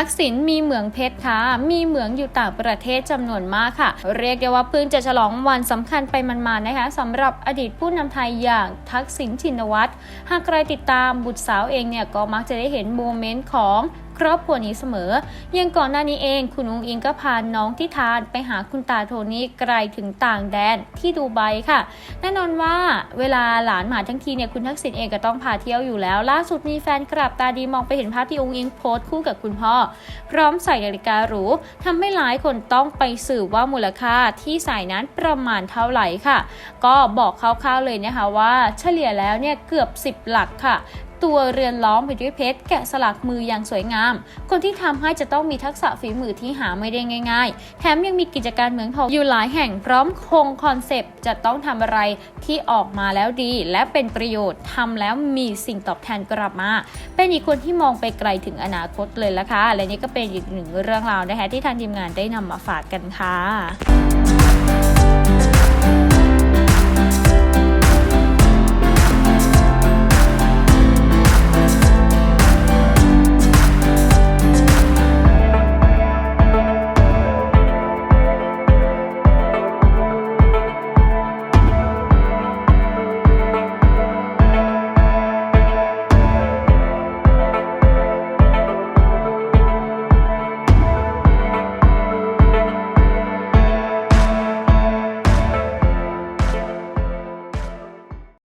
ทักษิณมีเหมืองเพชรค่ะมีเหมืองอยู่ต่างประเทศจำนวนมากค่ะ เรียกได้ว่าเพิ่งจะฉลองวันสำคัญไปมันๆนะคะสำหรับอดีตผู้นำไทยอย่างทักษิณชินวัตรหากใครติดตามบุตรสาวเองเนี่ยก็มักจะได้เห็นโมเมนต์ของ ครอบครัวนี้เสมอ ยังก่อนหน้านี้เอง คุณอุ้งอิงก็พาน้องที่ทานไปหาคุณตาโทนี่ไกลถึงต่างแดนที่ดูไบค่ะ แน่นอนว่าเวลาหลานมาทั้งทีเนี่ยคุณทักษิณเองก็ต้องพาเที่ยวอยู่แล้ว ล่าสุดมีแฟนกลับตาดีมองไปเห็นภาพที่อุ้งอิงโพสต์คู่กับคุณพ่อ พร้อมใส่นาฬิกาหรูทำให้หลายคนต้องไปสืบว่ามูลค่าที่ใส่นั้นประมาณเท่าไหร่ค่ะ ก็บอกคร่าวๆเลยนะคะว่าเฉลี่ยแล้วเนี่ยเกือบ 10 หลักค่ะ ตัวเรือนล้อมไปด้วยเพชรแกะสลักมืออย่างสวยงาม คนที่ทำให้จะต้องมีทักษะฝีมือที่หาไม่ได้ง่าย ๆ แถมยังมีกิจการเหมืองทองอยู่หลายแห่งพร้อมคงคอนเซปต์จะต้องทำอะไรที่ออกมาแล้วดี และเป็นประโยชน์ทำแล้วมีสิ่งตอบแทนกลับมา เป็นอีกคนที่มองไปไกลถึงอนาคตเลยละค่ะและนี่ก็เป็นอีกหนึ่งเรื่องราวนะคะที่ทางทีมงานได้นำมาฝากกันค่ะ